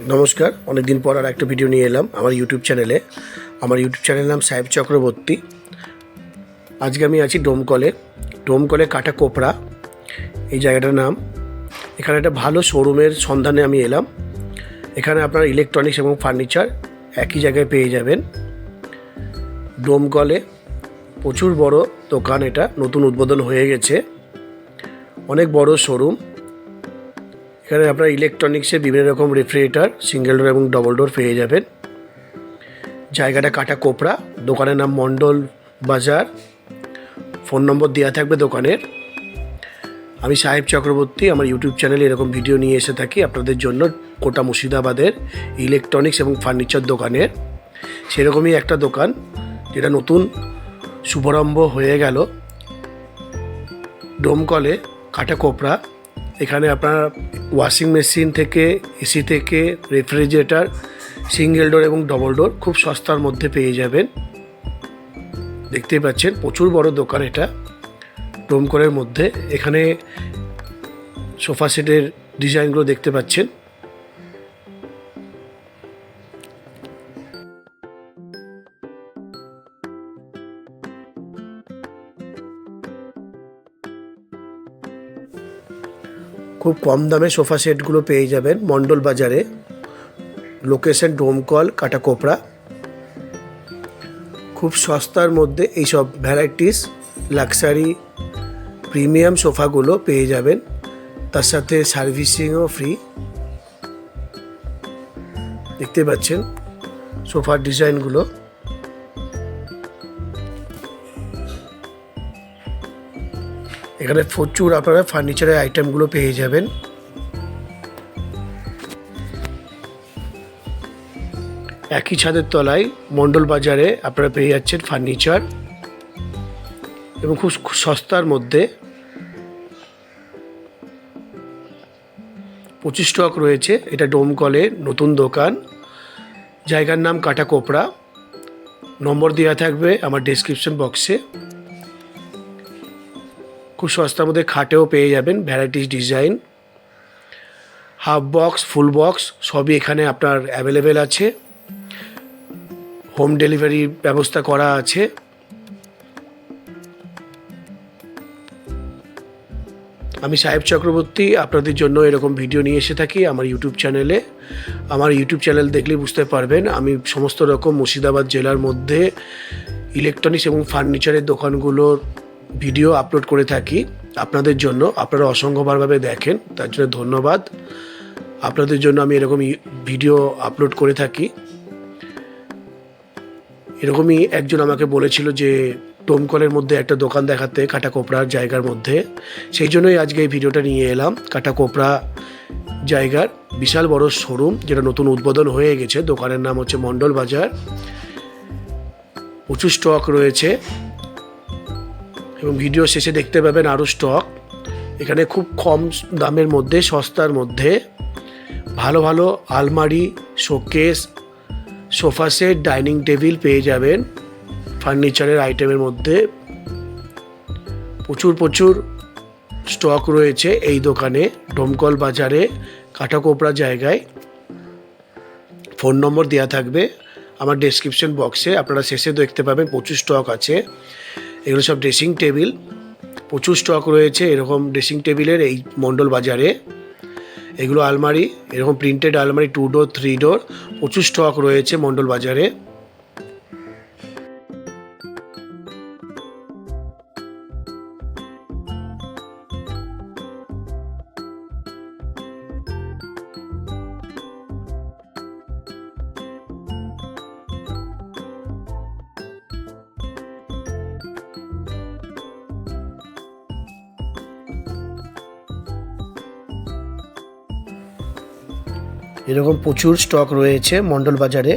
নমস্কার অনেক দিন পর আর একটা ভিডিও নিয়ে এলাম আমার ইউটিউব চ্যানেলে আমার ইউটিউব চ্যানেলের নাম সাহেব চক্রবর্তী। আজকে আমি আছি ডোমকলে। ডোমকলে কাটা কোপড়া এই জায়গাটার নাম। এখানে একটা ভালো শোরুমের সন্ধানে আমি এলাম। এখানে আপনার ইলেকট্রনিক্স এবং ফার্নিচার একই জায়গায় পেয়ে যাবেন। ডোমকলে প্রচুর বড় দোকান এটা, নতুন উদ্বোধন হয়ে গেছে। অনেক বড় শোরুম এখানে আপনার ইলেকট্রনিক্সের বিভিন্ন রকম রেফ্রিজারেটর সিঙ্গেল ডোর এবং ডবল ডোর পেয়ে যাবেন। জায়গাটা কাটা কোপড়া দোকানের নাম মণ্ডল বাজার। ফোন নম্বর দেওয়া থাকবে দোকানের। আমি সাহেব চক্রবর্তী, আমার ইউটিউব চ্যানেলে এরকম ভিডিও নিয়ে এসে থাকি আপনাদের জন্য কোটা মুর্শিদাবাদের ইলেকট্রনিক্স এবং ফার্নিচার দোকানের। সেরকমই একটা দোকান, যেটা নতুন শুভারম্ভ হয়ে গেল। ডোমকলে কাটা কোপড়া এখানে আপনার ওয়াশিং মেশিন থেকে এসি থেকে রেফ্রিজারেটার সিঙ্গেল ডোর এবং ডবল ডোর খুব সস্তার মধ্যে পেয়ে যাবেন। দেখতেই পাচ্ছেন, প্রচুর বড় দোকান এটা। ডোমকরের মধ্যে এখানে সোফা সেটের ডিজাইনগুলো দেখতে পাচ্ছেন। খুব কম দামে সোফা সেটগুলো পেয়ে যাবেন মণ্ডল বাজারে। লোকেশন ডোমকল, কাটাকোপড়া। খুব সস্তার মধ্যে এইসব ভ্যারাইটিস, লাক্সারি, প্রিমিয়াম সোফাগুলো পেয়ে যাবেন। তার সাথে সার্ভিসিংও ফ্রি। দেখতে পাচ্ছেন সোফার ডিজাইনগুলো। এখানে প্রচুর আপনারা ফার্নিচারের আইটেমগুলো পেয়ে যাবেন। একই ছাদের তলায় মণ্ডল বাজারে আপনারা পেয়ে যাচ্ছেন ফার্নিচার এবং খুব সস্তার মধ্যে পঁচিশ স্টক রয়েছে। এটা ডোমকলে নতুন দোকান। জায়গার নাম কাটা কোপড়া নম্বর দেওয়া থাকবে আমার ডেসক্রিপশন বক্সে খুব সস্তার মধ্যে খাটেও পেয়ে যাবেন varieties design half box full box সবই এখানে আপনার অ্যাভেলেবেল আছে। হোম ডেলিভারি ব্যবস্থা করা আছে। আমি সাহেব চক্রবর্তী, আপনাদের জন্য এরকম ভিডিও নিয়ে এসে থাকি আমার ইউটিউব চ্যানেলে আমার ইউটিউব চ্যানেল দেখলে বুঝতে পারবেন, আমি সমস্ত রকম মুর্শিদাবাদ জেলার মধ্যে ইলেকট্রনিক্স এবং ফার্নিচারের দোকানগুলোর ভিডিও আপলোড করে থাকি আপনাদের জন্য। আপনারা অসংখ্যবারভাবে দেখেন, তার জন্য ধন্যবাদ। আপনাদের জন্য আমি এরকম ভিডিও আপলোড করে থাকি। এরকমই একজন আমাকে বলেছিল যে টোমকলের মধ্যে একটা দোকান দেখাতে কাটা কোপড়ার জায়গার মধ্যে। সেই জন্যই আজকে এই ভিডিওটা নিয়ে এলাম, কাটা কোপড়া জায়গার বিশাল বড় শোরুম যেটা নতুন উদ্বোধন হয়ে গেছে। দোকানের নাম হচ্ছে মণ্ডল বাজার। প্রচুর স্টক রয়েছে। এবং ভিডিও শেষে দেখতে পাবেন আরও স্টক এখানে খুব কম দামের মধ্যে, সস্তার মধ্যে। ভালো ভালো আলমারি showcase sofa set dining table পেয়ে যাবেন। ফার্নিচারের আইটেমের মধ্যে। প্রচুর প্রচুর স্টক রয়েছে এই দোকানে ডোমকল বাজারে, কাটাকোপড়া জায়গায়। ফোন নম্বর দেওয়া থাকবে। আমার ডেসক্রিপশন বক্সে আপনারা শেষে দেখতে পাবেন প্রচুর স্টক আছে। এগুলো সব ড্রেসিং টেবিল প্রচুর স্টক রয়েছে এরকম ড্রেসিং টেবিলের এই মণ্ডল বাজারে। এগুলো আলমারি, এরকম প্রিন্টেড আলমারি টু ডোর থ্রি ডোর প্রচুর স্টক রয়েছে মণ্ডল বাজারে। এরকম প্রচুর স্টক রয়েছে মণ্ডল বাজারে।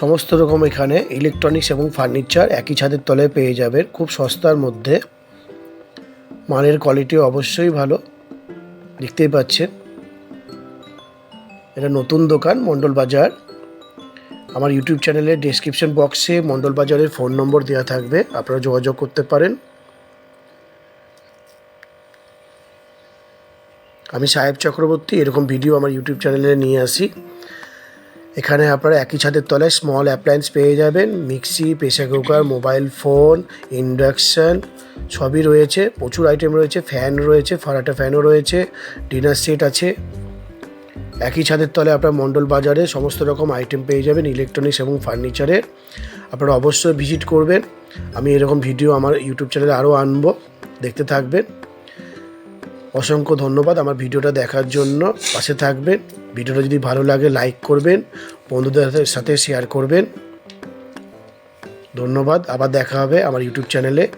সমস্ত রকম এখানে ইলেকট্রনিক্স এবং ফার্নিচার একই ছাদের তলায় পেয়ে যাবেন খুব সস্তার মধ্যে। মানের কোয়ালিটি অবশ্যই ভালো, দেখতেই পাচ্ছেন। এটা নতুন দোকান মণ্ডল বাজার। আমার ইউটিউব চ্যানেলের ডেসক্রিপশন বক্সে মণ্ডল বাজারের ফোন নম্বর দেওয়া থাকবে, আপনারা যোগাযোগ করতে পারেন। আমি সাহেব চক্রবর্তী, এরকম ভিডিও আমার ইউটিউব চ্যানেলে নিয়ে আসি। এখানে আপনারা একই ছাদের তলায় স্মল অ্যাপ্লায়েন্স পেয়ে যাবেন। Mixie pressure cooker mobile phone induction সবই রয়েছে। প্রচুর আইটেম রয়েছে ফ্যান রয়েছে, ফারাটা ফ্যানও রয়েছে ডিনার সেট আছে। একই ছাদের তলে আপনার মণ্ডল বাজারে সমস্ত রকম আইটেম পেয়ে যাবেন ইলেকট্রনিক্স এবং ফার্নিচারের আপনারা অবশ্যই ভিজিট করবেন। আমি এরকম ভিডিও আমার ইউটিউব চ্যানেলে আরও আনব, দেখতে থাকবেন। অসংখ্য ধন্যবাদ আমার ভিডিওটা দেখার জন্য। পাশে থাকবেন। ভিডিওটা যদি ভালো লাগে লাইক করবেন। বন্ধুদের সাথে শেয়ার করবেন। ধন্যবাদ। আবার দেখা হবে আমার ইউটিউব চ্যানেলে